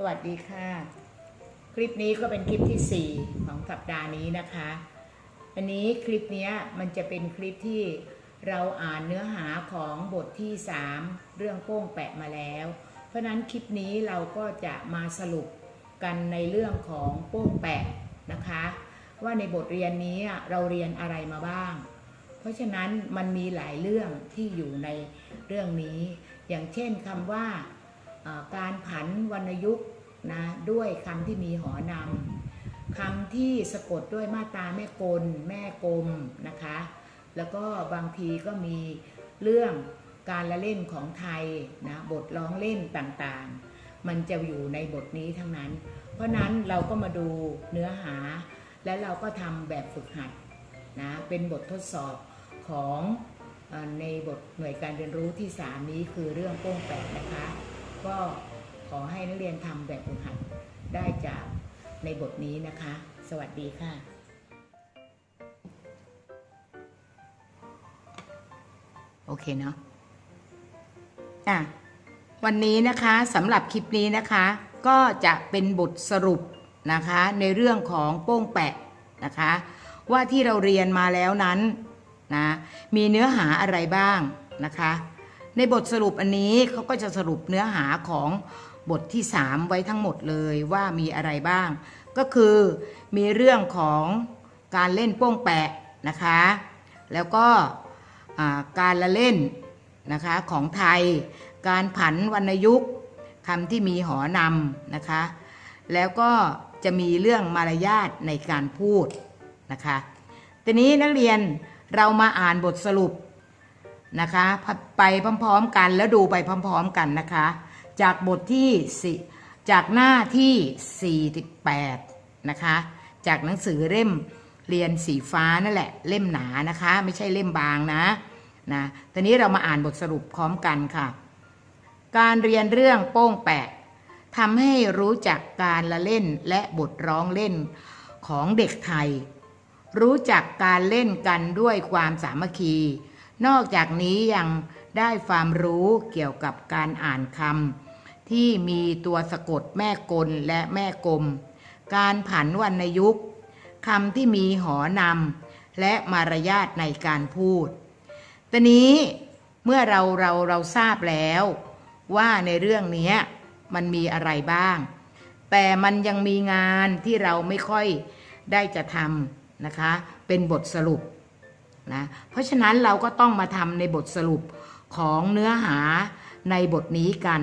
สวัสดีค่ะ คลิปนี้ก็เป็นคลิปที่ 4 ของสัปดาห์นี้นะคะ อันนี้คลิปนี้มันจะเป็นคลิปที่เราอ่านเนื้อหาของบทที่ 3 เรื่องโป้งแปะมาแล้ว เพราะนั้นคลิปนี้เราก็จะมาสรุปกันในเรื่องของโป้งแปะนะคะ ว่าในบทเรียนนี้เราเรียนอะไรมาบ้าง เพราะฉะนั้นมันมีหลายเรื่องที่อยู่ในเรื่องนี้ อย่างเช่นคำว่า การผันวรรณยุกต์นะด้วยคำที่มีหอนำคำที่สะกดด้วยมาตราแม่กล แม่กลมนะคะ แล้วก็บางทีก็มีเรื่องการละเล่นของไทยนะบทร้องเล่นต่างๆ มันจะอยู่ในบทนี้ทั้งนั้น เพราะนั้นเราก็มาดูเนื้อหา และเราก็ทำแบบฝึกหัดนะเป็นบททดสอบของในบทหน่วยการเรียนรู้ที่ 3 นี้คือเรื่องโป้งแปะนะคะ ก็ขอให้นักเรียนทำแบบฝึกหัดได้จากในบทนี้นะคะ สวัสดีค่ะโอเคเนาะอะวันนี้นะคะสำหรับคลิปนี้นะคะ ก็จะเป็นบทสรุปนะคะ ในเรื่องของโป้งแปะนะคะ ว่าที่เราเรียนมาแล้วนั้นนะมีเนื้อหาอะไรบ้างนะคะ ในบทสรุปอันนี้เขาก็จะสรุปเนื้อหาของบทที่ 3 ไว้ทั้งหมดเลยว่ามีอะไรบ้าง ก็คือมีเรื่องของการเล่นโป้งแปะนะคะ แล้วก็การละเล่นนะคะของไทย การผันวรรณยุกต์คำที่มีหอนำนะคะ แล้วก็จะมีเรื่องมารยาทในการพูดนะคะทีนี้นักเรียนเรามาอ่านบทสรุป นะคะไปพร้อมๆกันแล้วดูไปพร้อมๆกันนะคะ จากบทที่สิจากหน้าที่ 48 นะคะ จากหนังสือเล่มเรียนสีฟ้านั่นแหละ เล่มหนานะคะ ไม่ใช่เล่มบางนะนะตอนนี้เรามาอ่านบทสรุปพร้อมกันค่ะ การเรียนเรื่องโป้งแปะทำให้รู้จักการละเล่นและบทร้องเล่นของเด็กไทย รู้จักการเล่นกันด้วยความสามัคคี นอกจากนี้ยังได้ความรู้เกี่ยวกับการอ่านคำที่มีตัวสะกดแม่กลและแม่กลม การผันวรรณยุกต์คำที่มีหอนำและมารยาทในการพูดตอนนี้เมื่อเราเราเราทราบแล้ว ว่าในเรื่องนี้มันมีอะไรบ้าง แต่มันยังมีงานที่เราไม่ค่อยได้จะทำนะคะ เป็นบทสรุป นะเพราะฉะนั้นเราก็ต้องมาทำในบทสรุปของเนื้อหาในบทนี้กัน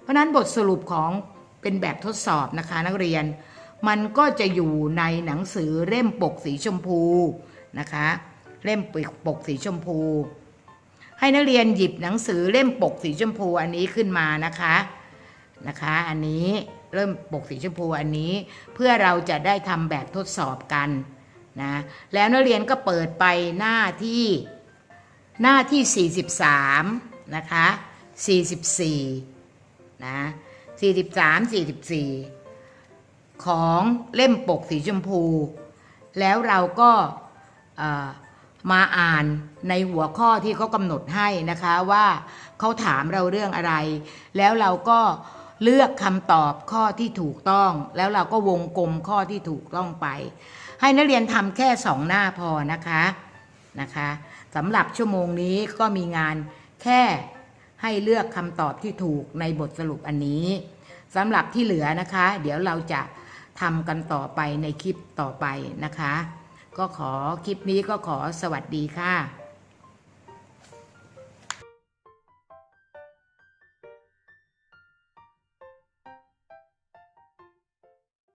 เพราะนั้นบทสรุปของเป็นแบบทดสอบนะคะนักเรียน มันก็จะอยู่ในหนังสือเล่มปกสีชมพูนะคะ เล่มปกสีชมพู ให้นักเรียนหยิบหนังสือเล่มปกสีชมพูอันนี้ขึ้นมานะคะนะคะ อันนี้เริ่มปกสีชมพูอันนี้เพื่อเราจะได้ทำแบบทดสอบกัน นะแล้วนักเรียนก็เปิดไปหน้าที่หน้าที่ 43 นะคะ 44 นะ 43 44 ของเล่มปกสีชมพู แล้วเราก็มาอ่านในหัวข้อที่เขากำหนดให้นะคะว่าเขาถามเราเรื่องอะไร แล้วเราก็เลือกคำตอบข้อที่ถูกต้อง แล้วเราก็วงกลมข้อที่ถูกต้องไป ให้นักเรียนทำแค่สองหน้าพอนะคะนะคะสำหรับชั่วโมงนี้ก็มีงานแค่ให้เลือกคำตอบที่ถูกในบทสรุปอันนี้สำหรับที่เหลือนะคะ เดี๋ยวเราจะทำกันต่อไปในคลิปต่อไปนะคะ ก็ขอคลิปนี้ก็ขอสวัสดีค่ะ